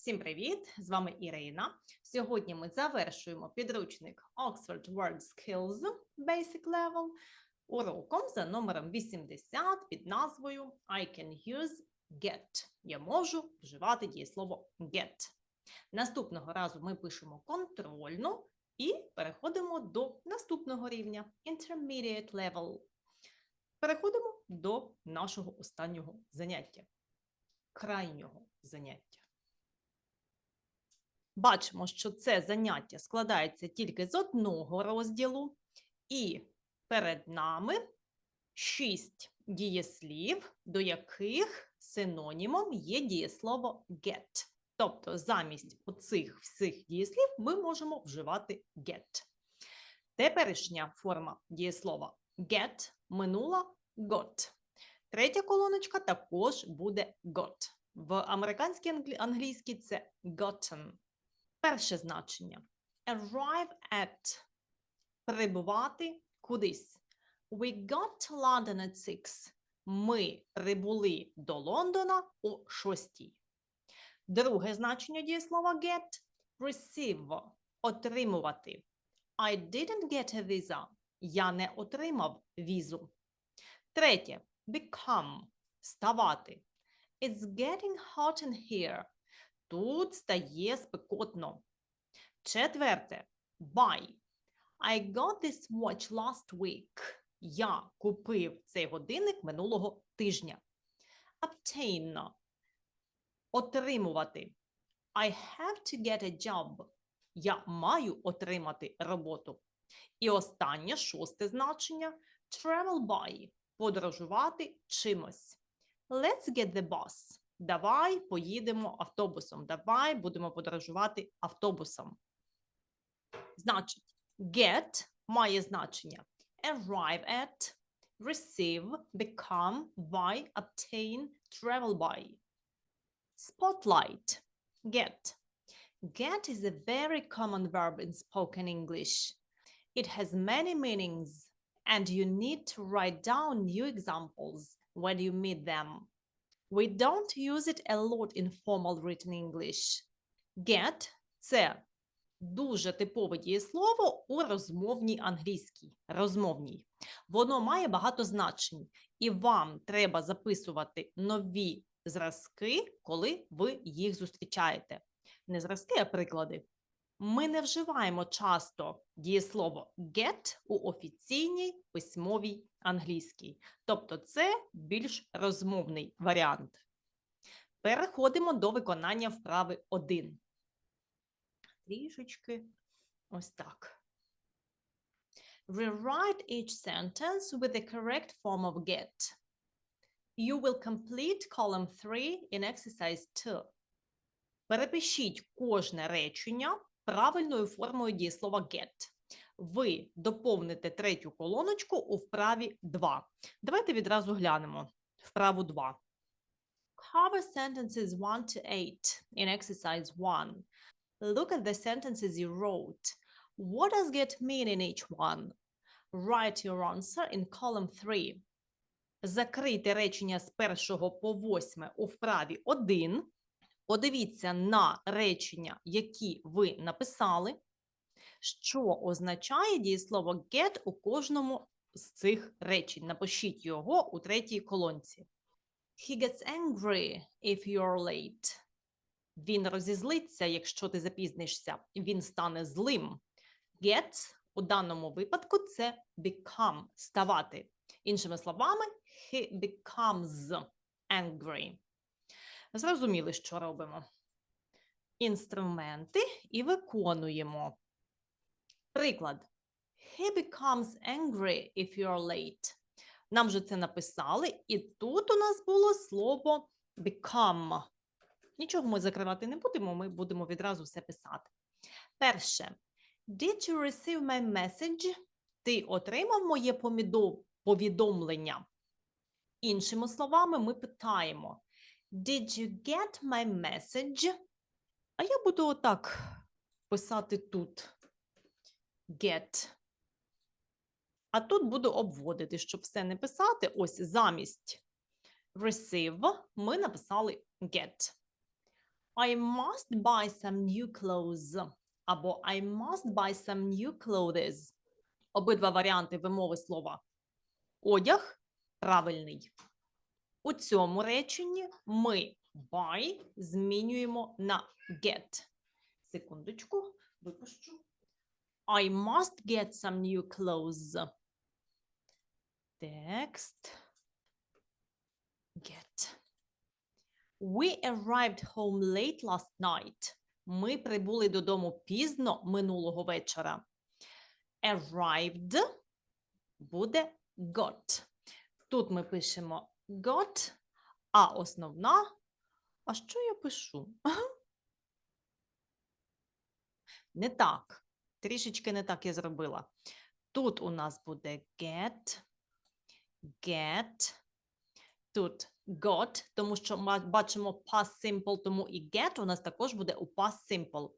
Всім привіт! З вами Ірина. Сьогодні ми завершуємо підручник Oxford Word Skills Basic Level уроком за номером 80 під назвою I can use get. Я можу вживати дієслово get. Наступного разу ми пишемо контрольну і переходимо до наступного рівня Intermediate Level. Переходимо до нашого останнього заняття, крайнього заняття. Бачимо, що це заняття складається тільки з одного розділу, і перед нами шість дієслів, до яких синонімом є дієслово get. Тобто замість оцих всіх дієслів ми можемо вживати get. Теперішня форма дієслова get минула got. Третя колоночка також буде got. В американській англійській це gotten. Перше значення arrive at прибувати кудись. We got to London at six. Ми прибули до Лондона о шостій. Друге значення дієслова get receive отримувати. I didn't get a visa. Я не отримав візу. Третє become ставати. It's getting hot in here. Тут стає спекотно. Четверте. Buy. I got this watch last week. Я купив цей годинник минулого тижня. Obtain. Отримувати. I have to get a job. Я маю отримати роботу. І останнє шосте значення travel by. Подорожувати чимось. Let's get the bus. Давай поїдемо автобусом. Давай будемо подорожувати автобусом. Значить, get має значення arrive at, receive, become, buy, obtain, travel by. Spotlight. Get. Get is a very common verb in spoken English. It has many meanings, and you need to write down new examples when you meet them. We don't use it a lot in formal written English. Get – це дуже типове дієслово у розмовній англійській. Розмовній. Воно має багато значень, і вам треба записувати нові зразки, коли ви їх зустрічаєте. Не зразки, а приклади. Ми не вживаємо часто дієслово get у офіційній письмовій англійській. Тобто це більш розмовний варіант. Переходимо до виконання вправи 1. Трішечки ось так. Rewrite each sentence with the correct form of get. You will complete column 3 in exercise 2. Перепишіть кожне речення правильною формою дієслова get. Ви доповните третю колоночку у вправі 2. Давайте відразу глянемо вправу 2. Cover sentences 1 to 8 in exercise 1. Look at the sentences you wrote. What does get mean in each one? Write your answer in column 3. Закрийте речення з першого по восьме у вправі 1. Подивіться на речення, які ви написали, що означає дієслово get у кожному з цих речень. Напишіть його у третій колонці. He gets angry if you're late. Він розізлиться, якщо ти запізнишся. Він стане злим. Get у даному випадку це become – ставати. Іншими словами, he becomes angry. Зрозуміли, що робимо. Інструменти і виконуємо. Приклад. He becomes angry if you're late. Нам вже це написали, і тут у нас було слово become. Нічого ми закривати не будемо, ми будемо відразу все писати. Перше. Did you receive my message? Ти отримав моє повідомлення? Іншими словами, ми питаємо. Did you get my message? А я буду отак писати тут. Get. А тут буду обводити, щоб все не писати. Ось замість receive ми написали get. I must buy some new clothes. Або I must buy some new clothes. Обидва варіанти вимови слова одяг правильний. У цьому реченні ми buy змінюємо на get. Секундочку, випущу. I must get some new clothes. Текст. Get. We arrived home late last night. Ми прибули додому пізно минулого вечора. Arrived буде got. Тут ми пишемо got, а основна. А що я пишу? Не так. Трішечки не так я зробила. Тут у нас буде get, get. Тут got, тому що ми бачимо past simple, тому і get у нас також буде у past simple.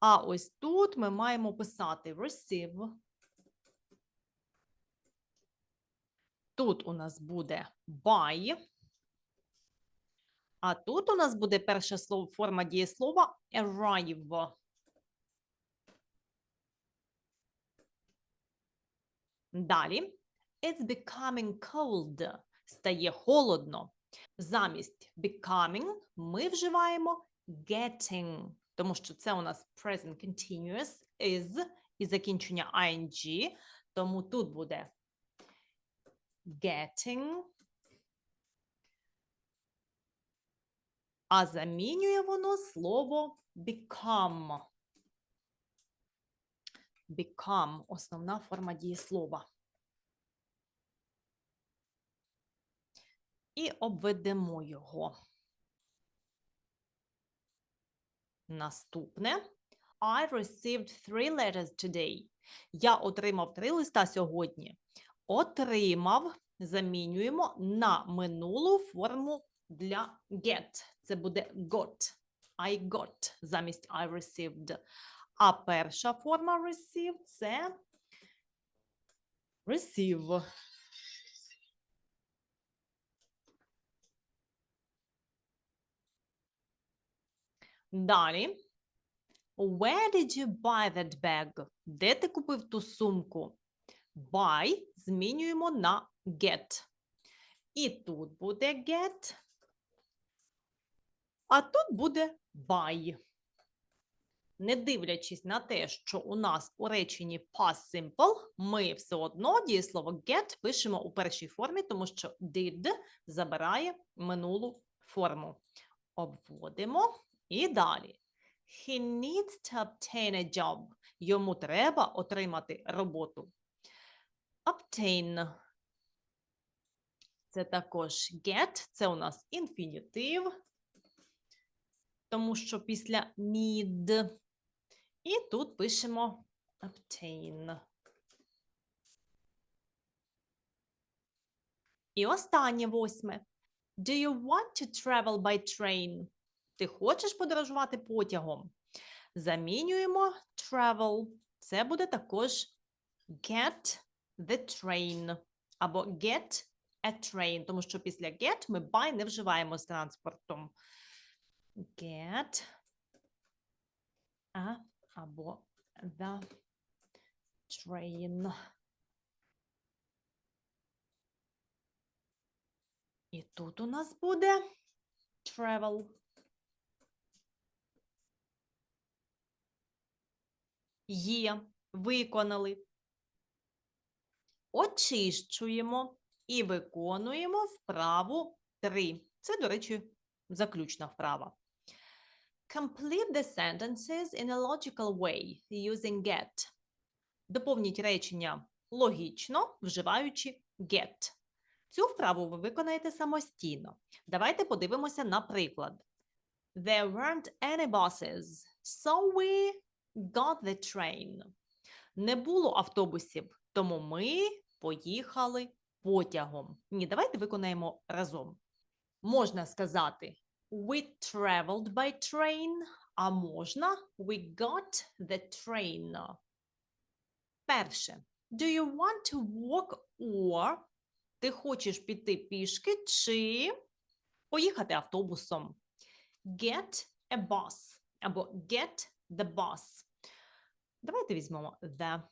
А ось тут ми маємо писати receive. Тут у нас буде buy. А тут у нас буде перше слово, форма дієслова arrive. Далі. It's becoming cold. Стає холодно. Замість becoming ми вживаємо getting, тому що це у нас present continuous is і закінчення ing, тому тут буде getting. А замінює воно слово become. Become – основна форма дієслова. І обведемо його. Наступне. I received three letters today. Я отримав три листа сьогодні. Отримав замінюємо на минулу форму для get. Це буде got. I got замість I received. А перша форма receive це receive. Далі. Where did you buy that bag? Де ти купив ту сумку? Buy змінюємо на get. І тут буде get, а тут буде buy. Не дивлячись на те, що у нас у реченні past simple, ми все одно дієслово get пишемо у першій формі, тому що did забирає минулу форму. Обводимо і далі. He needs to obtain a job. Йому треба отримати роботу. Obtain. Це також get, це у нас інфінітив, тому що після need. І тут пишемо obtain. І останнє восьме. Do you want to travel by train? Ти хочеш подорожувати потягом? Замінюємо travel. Це буде також get the train або get a train, тому що після get ми by не вживаємо з транспортом. Get a або the train. І тут у нас буде travel. Є, виконали. Очищуємо і виконуємо вправу 3. Це, до речі, заключна вправа. Complete the sentences in a logical way using get. Доповніть речення логічно, вживаючи get. Цю вправу ви виконаєте самостійно. Давайте подивимося на приклад. There weren't any buses, so we got the train. Не було автобусів, тому ми поїхали потягом. Ні, давайте виконаємо разом. Можна сказати We traveled by train, а можна We got the train. Перше. Do you want to walk or ти хочеш піти пішки чи поїхати автобусом? Get a boss або get the boss. Давайте візьмемо the.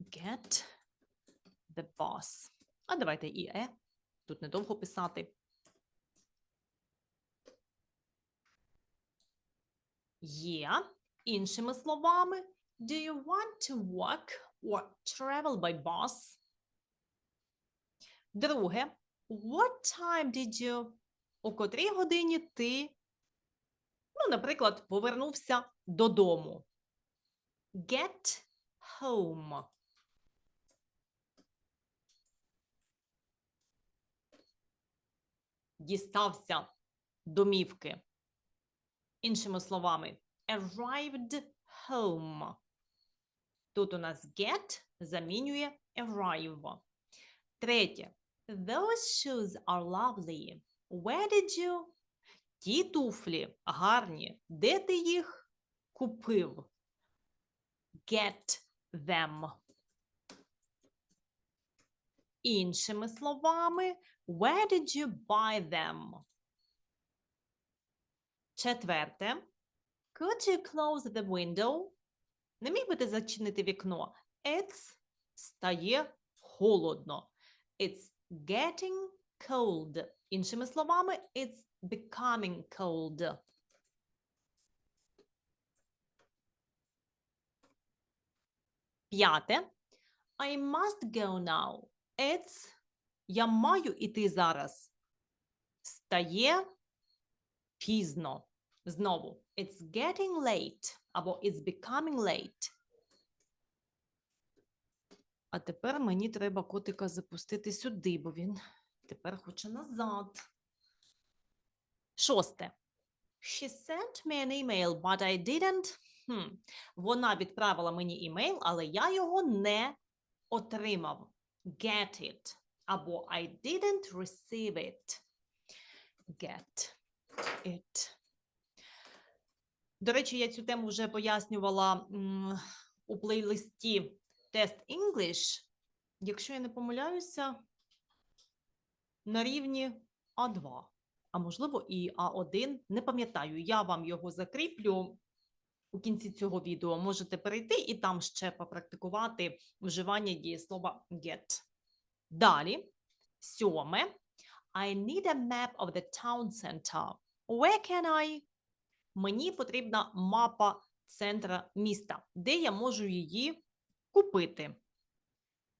Get the boss. А давайте і е. Тут недовго писати. Є. Іншими словами, do you want to walk or travel by bus? Друге, what time did you? У котрій годині ти, ну, наприклад, повернувся додому? Get home. Дістався домівки. Іншими словами, arrived home. Тут у нас get замінює arrive. Третє. Those shoes are lovely. Where did you? Ті туфлі гарні. Де ти їх купив? Get them. Іншими словами, where did you buy them? Четверте. Could you close the window? Не міг би ти зачинити вікно? It's стає холодно. It's getting cold. Іншими словами, it's becoming cold. П'яте. I must go now. It's я маю іти зараз. Стає пізно. Знову, it's getting late або it's becoming late. А тепер мені треба котика запустити сюди, бо він тепер хоче назад. Шосте. She sent me an email, but I didn't. Хм. Вона відправила мені імейл, але я його не отримав. Get it. Або I didn't receive it. Get it. До речі, я цю тему вже пояснювала у плейлисті Test English. Якщо я не помиляюся, на рівні А2, а можливо і А1. Не пам'ятаю, я вам його закріплю у кінці цього відео. Можете перейти і там ще попрактикувати вживання дієслова get. Далі, сьоме. I need a map of the town center. Where can I? Мені потрібна мапа центра міста, де я можу її купити.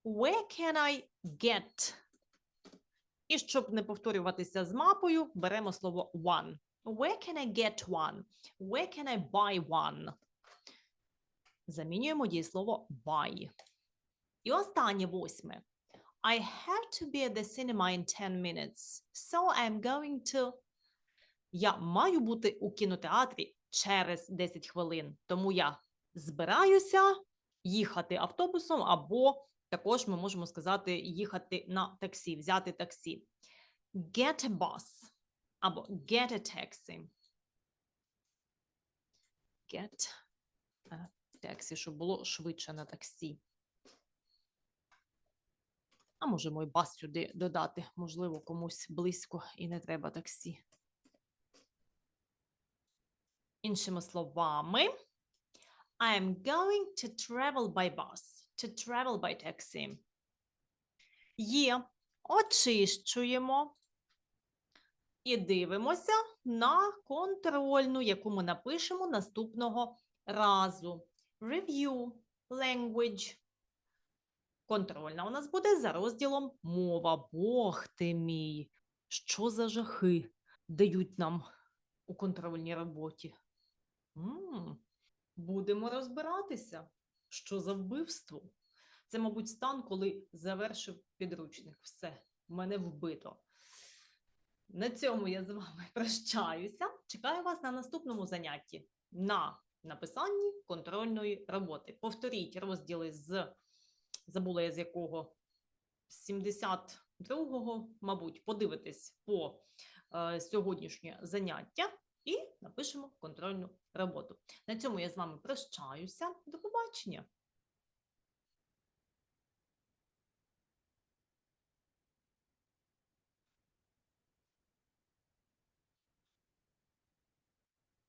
Where can I get? І щоб не повторюватися з мапою, беремо слово one. Where can I get one? Where can I buy one? Замінюємо дієслово buy. І останнє восьме. I have to be at the cinema in 10 minutes, so I'm going to. Я маю бути у кінотеатрі через 10 хвилин, тому я збираюся їхати автобусом, або також ми можемо сказати їхати на таксі, взяти таксі. Get a bus або get a taxi. Get a taxi, щоб було швидше на таксі. А можемо і бас сюди додати, можливо, комусь близько і не треба таксі. Іншими словами, I am going to travel by bus, to travel by taxi. Є, очищуємо і дивимося на контрольну, яку ми напишемо наступного разу. Review language. Контрольна у нас буде за розділом мова. Бог ти мій. Що за жахи дають нам у контрольній роботі? М, Будемо розбиратися, що за вбивство. Це, мабуть, стан, коли завершив підручник. Все, мене вбито. На цьому я з вами прощаюся. Чекаю вас на наступному занятті на написанні контрольної роботи. Повторіть розділи з забула я з якого з 72-го, мабуть, подивитись по е, сьогоднішнє заняття і напишемо контрольну роботу. На цьому я з вами прощаюся. До побачення!